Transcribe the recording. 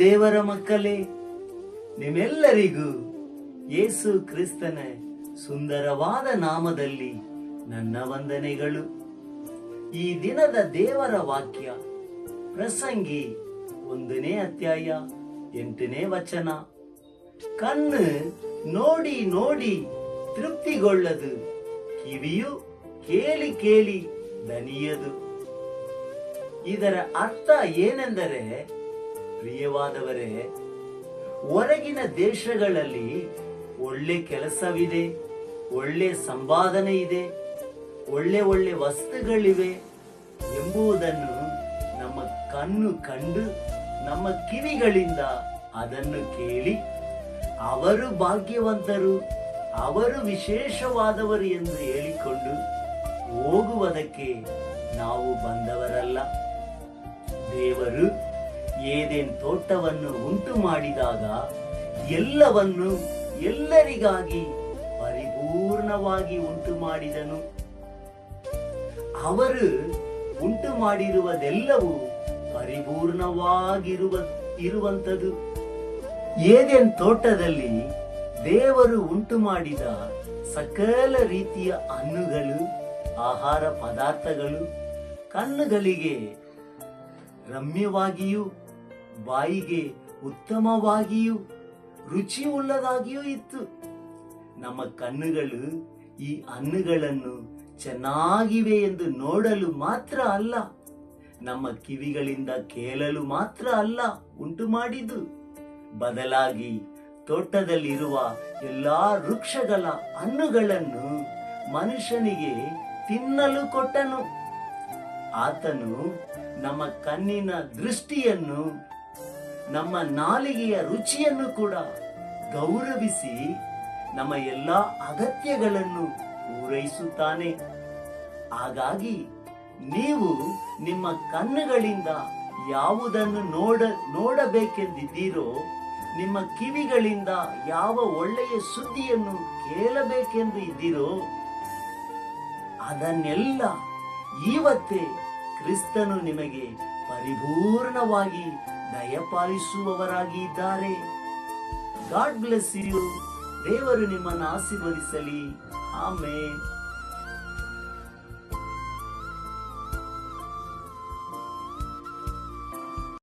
ದೇವರ ಮಕ್ಕಳೇ, ನಿಮ್ಮೆಲ್ಲರಿಗೂ ಯೇಸು ಕ್ರಿಸ್ತನ ಸುಂದರವಾದ ನಾಮದಲ್ಲಿ ನನ್ನ ವಂದನೆಗಳು. ಈ ದಿನದ ದೇವರ ವಾಕ್ಯ, ಪ್ರಸಂಗಿ ಒಂದನೇ ಅಧ್ಯಾಯ ಎಂಟನೇ ವಚನ. ಕಣ್ಣು ನೋಡಿ ನೋಡಿ ತೃಪ್ತಿಗೊಳ್ಳದು, ಕಿವಿಯು ಕೇಳಿ ಕೇಳಿ ದನಿಯದು. ಇದರ ಅರ್ಥ ಏನೆಂದರೆ ಪ್ರಿಯವಾದವರೇ, ಹೊರಗಿನ ದೇಶಗಳಲ್ಲಿ ಒಳ್ಳೆ ಕೆಲಸವಿದೆ, ಒಳ್ಳೆ ಸಂಪಾದನೆ ಇದೆ ಒಳ್ಳೆ ಒಳ್ಳೆ ವಸ್ತುಗಳಿವೆ ಎಂಬುದನ್ನು ನಮ್ಮ ಕಣ್ಣು ಕಂಡು ನಮ್ಮ ಕಿವಿಗಳಿಂದ ಅದನ್ನು ಕೇಳಿ ಅವರು ಭಾಗ್ಯವಂತರು, ಅವರು ವಿಶೇಷವಾದವರು ಎಂದು ಹೇಳಿಕೊಂಡು ಹೋಗುವುದಕ್ಕೆ ನಾವು ಬಂದವರಲ್ಲ. ದೇವರು ಏದೇನ್ ತೋಟವನ್ನು ಉಂಟು ಮಾಡಿದಾಗ ಎಲ್ಲವನ್ನು ಎಲ್ಲರಿಗಾಗಿ ಪರಿಪೂರ್ಣವಾಗಿ ಉಂಟು ಮಾಡಿದನು. ಅವರು ಉಂಟು ಮಾಡಿರುವುದೆಲ್ಲವೂ ಪರಿಪೂರ್ಣವಾಗಿರುವ ಇರುವಂತದು ಏದೇನ್ ತೋಟದಲ್ಲಿ ದೇವರು ಉಂಟು ಮಾಡಿದ ಸಕಲ ರೀತಿಯ ಹಣ್ಣುಗಳು, ಆಹಾರ ಪದಾರ್ಥಗಳು, ಕಣ್ಣುಗಳಿಗೆ ರಮ್ಯವಾಗಿಯೂ ಬಾಯಿಗೆ ಉತ್ತಮವಾಗಿಯೂ ರುಚಿ ಉಳ್ಳದಾಗಿಯೂ ಇತ್ತು. ನಮ್ಮ ಕಣ್ಣುಗಳು ಈ ಹಣ್ಣುಗಳನ್ನು ಚೆನ್ನಾಗಿವೆ ಎಂದು ನೋಡಲು ಮಾತ್ರ ಅಲ್ಲ, ನಮ್ಮ ಕಿವಿಗಳಿಂದ ಕೇಳಲು ಮಾತ್ರ ಅಲ್ಲ ಉಂಟು ಮಾಡಿದ್ದು. ಬದಲಾಗಿ ತೋಟದಲ್ಲಿರುವ ಎಲ್ಲಾ ವೃಕ್ಷಗಳ ಹಣ್ಣುಗಳನ್ನು ಮನುಷ್ಯನಿಗೆ ತಿನ್ನಲು ಕೊಟ್ಟನು. ಆತನು ನಮ್ಮ ಕಣ್ಣಿನ ದೃಷ್ಟಿಯನ್ನು ನಮ್ಮ ನಾಲಿಗೆಯ ರುಚಿಯನ್ನು ಕೂಡ ಗೌರವಿಸಿ ನಮ್ಮ ಎಲ್ಲಾ ಅಗತ್ಯಗಳನ್ನು ಪೂರೈಸುತ್ತಾನೆ. ಹಾಗಾಗಿ ನೀವು ನಿಮ್ಮ ಕಣ್ಣುಗಳಿಂದ ಯಾವುದನ್ನು ನೋಡ, ನೋಡಬೇಕೆಂದಿದ್ದೀರೋ, ನಿಮ್ಮ ಕಿವಿಗಳಿಂದ ಯಾವ ಒಳ್ಳೆಯ ಸುದ್ದಿಯನ್ನು ಕೇಳಬೇಕೆಂದು ಇದ್ದೀರೋ, ಅದನ್ನೆಲ್ಲ ಇವತ್ತೇ ಕ್ರಿಸ್ತನು ನಿಮಗೆ ಪರಿಪೂರ್ಣವಾಗಿ ದಯಪಾಲಿಸುವವರಾಗಿ ಇದ್ದಾರೆ ಗಾಡ್ ಬ್ಲೆಸ್ ಯು. ದೇವರು ನಿಮ್ಮನ್ನು ಆಶೀರ್ವದಿಸಲಿ. ಆಮೇಲೆ